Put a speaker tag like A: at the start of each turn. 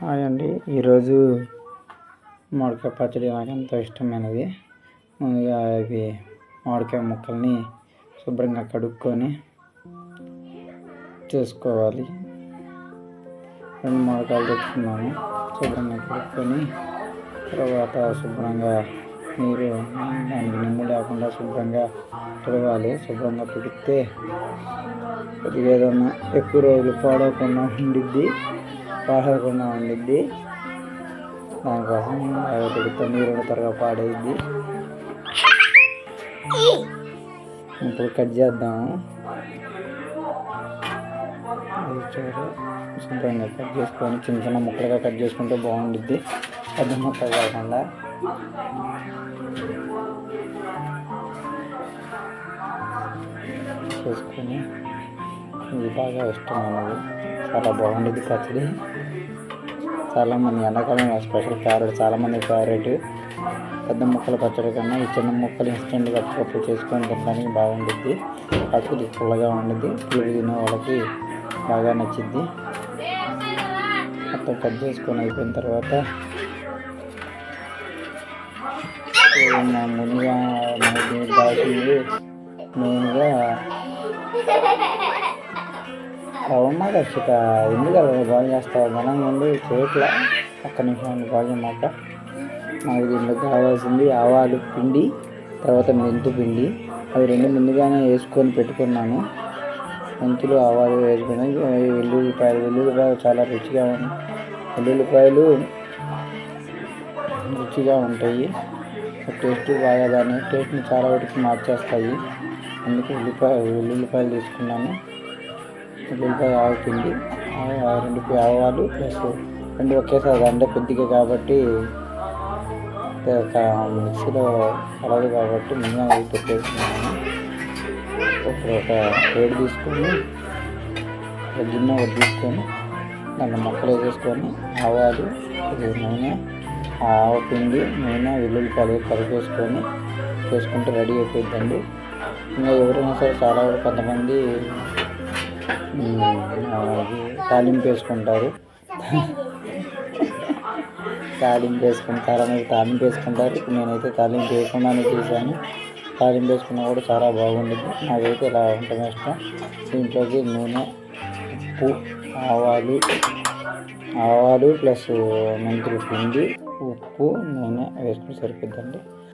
A: Hi అండి. ఈరోజు మామిడికాయ పచ్చడి నాకు ఎంతో ఇష్టమైనది. ముందుగా ఇవి మామిడికాయ ముక్కల్ని శుభ్రంగా కడుక్కొని చేసుకోవాలి. రెండు మామిడికాయలు తెచ్చుకున్నాము. శుభ్రంగా కడుక్కొని తర్వాత శుభ్రంగా నీరు దానికి నిమ్ము లేకుండా శుభ్రంగా తుడవాలి. శుభ్రంగా పిడితే కొద్దిగా ఏదన్నా ఎక్కువ రోజులు పాడవకుండా ఉండిద్ది. పాడకుండా ఉండిద్ది. దానికోసం బాగా పెడితే నీరు త్వరగా పాడైద్ది. ఇప్పుడు కట్ చేద్దాము. అది శుభ్రంగా కట్ చేసుకొని చిన్న చిన్న ముక్కలుగా కట్ చేసుకుంటే బాగుండిద్ది. పెద్ద ముక్కలు కాకుండా. చేసుకొని ఇది బాగా ఇష్టం అనేది చాలా బాగుండేది పచ్చడి. చాలామంది ఎండాకాలం స్పెషల్ ఫేవరెట్ చాలామంది ఫేవరెట్ పెద్ద ముక్కల పచ్చడి కన్నా ఈ చిన్న ముక్కలు ఇన్స్టెంట్గా అప్పుడప్పుడు చేసుకొని తినడానికి బాగుంటుంది కాకపోతే పుల్లగా ఉండిద్ది. పులుపు తినే వాళ్ళకి బాగా నచ్చిద్ది. మొత్తం కట్ చేసుకొని అయిపోయిన తర్వాత మా ముందుగా మనకి మెయిన్గా మెయిన్గా అవునా రక్షిత ఎందుకు అలా చేస్తావు? మనం ఉండి చేయట్లా ఒక్క నిమిషం బాగా మాట నాకు దీంట్లో కావాల్సింది ఆవాలు పిండి తర్వాత మెంతు పిండి. అవి రెండు ముందుగానే వేసుకొని పెట్టుకున్నాను. మెంతులు ఆవాలు వేసుకుని వెల్లుల్లిపాయలు. వెల్లుల్లిపాయలు చాలా రుచిగా వెల్లుల్లిపాయలు రుచిగా ఉంటాయి. టేస్ట్ బాగా దాని టేస్ట్ని చాలా వరకు మార్చేస్తాయి. అందుకే ఉల్లిపాయ వెల్లుల్లిపాయలు తీసుకున్నాను. ఉల్లిపాయ ఆవుపిండి రెండు ఆవాలు ప్లస్ రెండు ఒకేసారి అంటే కొద్దిగా కాబట్టి మిక్సీలో కలదు కాబట్టి ముందుగా అవి పెట్టేసుకున్నాను ఇప్పుడు ఒక ప్లేట్ తీసుకొని ఒక గిన్నె ఒకటి తీసుకొని దాన్ని మొక్కలు వేసేసుకొని ఆవాలు నూనె ఆవపిండి నూనె వెల్లుల్లిపాయలు కలిపేసుకొని వేసుకుంటే రెడీ అయిపోయిందండి ఇంకా ఎవరైనా సరే చాలా వరకు కొంతమంది తాలింపు వేసుకుంటారు. తాలింపు వేసుకుని చాలామంది తాలింపు వేసుకుంటారు. నేనైతే తాలింపు వేయకుండానే చేశాను. తాలింపు వేసుకున్నా కూడా చాలా బాగుంటుంది నాకైతే ఇలా ఉండటం ఇష్టం. దీంట్లోకి నూనె ఉప్పు ఆవాలు ఆవాలు ప్లస్ మెంతులు పిండి ఉప్పు నూనె వేసుకుని సరిపోద్దండి.